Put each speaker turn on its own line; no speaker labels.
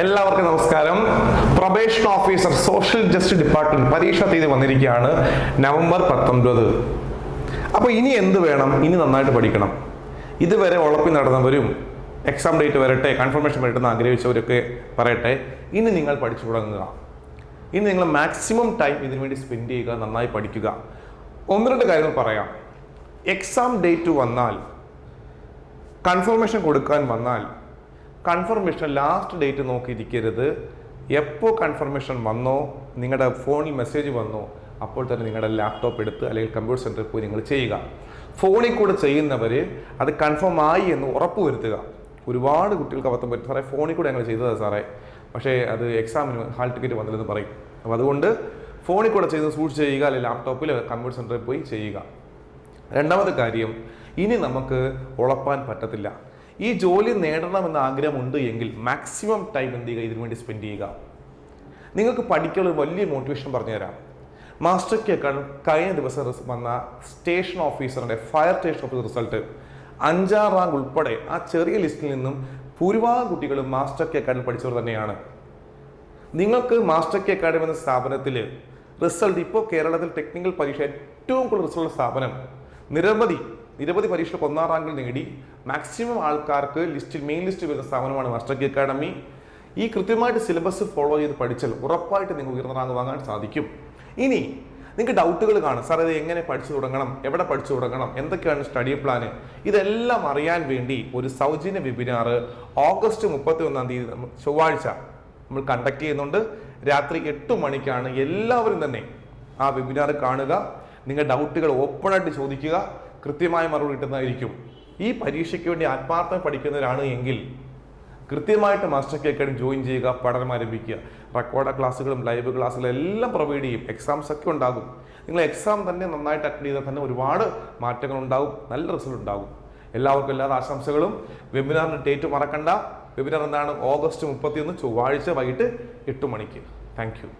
എല്ലാവർക്കും നമസ്കാരം. Probation officer social justice department പരീക്ഷാ തീയതി വന്നിരിക്കുകയാണ് നവംബർ പത്തൊൻപത്. അപ്പോൾ ഇനി എന്ത് വേണം? ഇനി നന്നായിട്ട് പഠിക്കണം. ഇതുവരെ ഉളപ്പി നടന്നവരും എക്സാം ഡേറ്റ് വരട്ടെ കൺഫർമേഷൻ വരട്ടെ എന്ന് ആഗ്രഹിച്ചവരൊക്കെ പറയട്ടെ. ഇനി നിങ്ങൾ പഠിച്ചു തുടങ്ങുക. ഇനി നിങ്ങൾ മാക്സിമം ടൈം ഇതിനു വേണ്ടി സ്പെൻഡ് ചെയ്യുക നന്നായി പഠിക്കുക. ഒന്ന് രണ്ട് കാര്യങ്ങൾ പറയാം. എക്സാം ഡേറ്റ് വന്നാൽ കൺഫർമേഷൻ കൊടുക്കാൻ വന്നാൽ കൺഫർമേഷൻ ലാസ്റ്റ് ഡേറ്റ് നോക്കിയിരിക്കരുത്. എപ്പോൾ കൺഫർമേഷൻ വന്നോ നിങ്ങളുടെ ഫോണിൽ മെസ്സേജ് വന്നോ അപ്പോൾ തന്നെ നിങ്ങളുടെ ലാപ്ടോപ്പ് എടുത്ത് അല്ലെങ്കിൽ കമ്പ്യൂട്ടർ സെന്ററിൽ പോയി നിങ്ങൾ ചെയ്യുക. ഫോണിൽ കൂടെ ചെയ്യുന്നവർ അത് കൺഫേം ആയി എന്ന് ഉറപ്പ് വരുത്തുക. ഒരുപാട് കുട്ടികൾക്ക് അബദ്ധം പറ്റും. സാറേ ഫോണിൽ കൂടെ ഞങ്ങൾ ചെയ്തതാണ് സാറേ. പക്ഷേ അത് എക്സാമിന് ഹാൾ ടിക്കറ്റ് വന്നില്ലെന്ന് പറയും. അപ്പോൾ അതുകൊണ്ട് ഫോണിൽ കൂടെ ചെയ്ത് സൂക്ഷിച്ച് ചെയ്യുക അല്ലെങ്കിൽ ലാപ്ടോപ്പിൽ കമ്പ്യൂട്ടർ സെന്ററിൽ പോയി ചെയ്യുക. രണ്ടാമത്തെ കാര്യം ഇനി നമുക്ക് ഉളപ്പാൻ പറ്റത്തില്ല. ഈ ജോലി നേടണമെന്ന ആഗ്രഹമുണ്ട് എങ്കിൽ മാക്സിമം ടൈം എന്ത് ചെയ്യുക? ഇതിനു വേണ്ടി സ്പെൻഡ് ചെയ്യുക. നിങ്ങൾക്ക് പഠിക്കാനുള്ള വലിയ മോട്ടിവേഷൻ പറഞ്ഞുതരാം. മാസ്റ്റർ കഴിഞ്ഞ ദിവസം വന്ന സ്റ്റേഷൻ ഓഫീസറിന്റെ ഫയർ സ്റ്റേഷൻ ഓഫീസർ റിസൾട്ട് അഞ്ചാം റാങ്ക് ഉൾപ്പെടെ ആ ചെറിയ ലിസ്റ്റിൽ നിന്നും ഭൂരിഭാഗം കുട്ടികളും മാസ്റ്റർ കെ അക്കാഡമി പഠിച്ചവർ തന്നെയാണ്. നിങ്ങൾക്ക് മാസ്റ്റർ കെ അക്കാഡമി എന്ന സ്ഥാപനത്തിൽ റിസൾട്ട് ഇപ്പോൾ കേരളത്തിൽ ടെക്നിക്കൽ പരീക്ഷ ഏറ്റവും കൂടുതൽ റിസൾട്ട് സ്ഥാപനം. നിരവധി നിരവധി പരീക്ഷകൾ ഒന്നാം റാങ്കിൽ നേടി. മാക്സിമം ആൾക്കാർക്ക് ലിസ്റ്റിൽ മെയിൻ ലിസ്റ്റ് വരുന്ന സ്ഥാപനമാണ് മാസ്റ്റർ അക്കാഡമി ഈ കൃത്യമായിട്ട് സിലബസ് ഫോളോ ചെയ്ത് പഠിച്ചാൽ ഉറപ്പായിട്ട് നിങ്ങൾക്ക് ഉയർന്ന റാങ്ക് വാങ്ങാൻ സാധിക്കും. ഇനി നിങ്ങൾക്ക് ഡൗട്ടുകൾ കാണും. സാർ ഇത് എങ്ങനെ പഠിച്ചു തുടങ്ങണം? എവിടെ പഠിച്ചു തുടങ്ങണം? എന്തൊക്കെയാണ് സ്റ്റഡി പ്ലാന് ഇതെല്ലാം അറിയാൻ വേണ്ടി ഒരു സൗജന്യ വെബിനാർ ഓഗസ്റ്റ് മുപ്പത്തി ഒന്നാം തീയതി ചൊവ്വാഴ്ച നമ്മൾ കണ്ടക്ട് ചെയ്യുന്നുണ്ട്. രാത്രി എട്ട് മണിക്കാണ് എല്ലാവരും തന്നെ ആ വെബിനാർ കാണുക. നിങ്ങളുടെ ഡൗട്ടുകൾ ഓപ്പണായിട്ട് ചോദിക്കുക. കൃത്യമായ മറുപടി കിട്ടുന്നതായിരിക്കും. ഈ പരീക്ഷയ്ക്ക് വേണ്ടി ആത്മാർത്ഥം പഠിക്കുന്നവരാണ് എങ്കിൽ കൃത്യമായിട്ട് മാസ്റ്റർ കെ അക്കാഡമി ജോയിൻ ചെയ്യുക പഠനം ആരംഭിക്കുക. റെക്കോർഡ് ക്ലാസ്സുകളും ലൈവ് ക്ലാസ്സുകളും എല്ലാം പ്രൊവൈഡ് ചെയ്യും. എക്സാംസ് ഒക്കെ ഉണ്ടാകും. നിങ്ങൾ എക്സാം തന്നെ നന്നായിട്ട് അറ്റൻഡ് ചെയ്താൽ തന്നെ ഒരുപാട് മാറ്റങ്ങൾ ഉണ്ടാകും. നല്ല റിസൾട്ട് ഉണ്ടാകും. എല്ലാവർക്കും എല്ലാ ആശംസകളും. വെബിനാറിന്റെ ഡേറ്റ് മറക്കണ്ട. വെബിനാർ എന്താണ്? ഓഗസ്റ്റ് മുപ്പത്തിയൊന്ന് ചൊവ്വാഴ്ച വൈകിട്ട് എട്ട് മണിക്ക്. താങ്ക്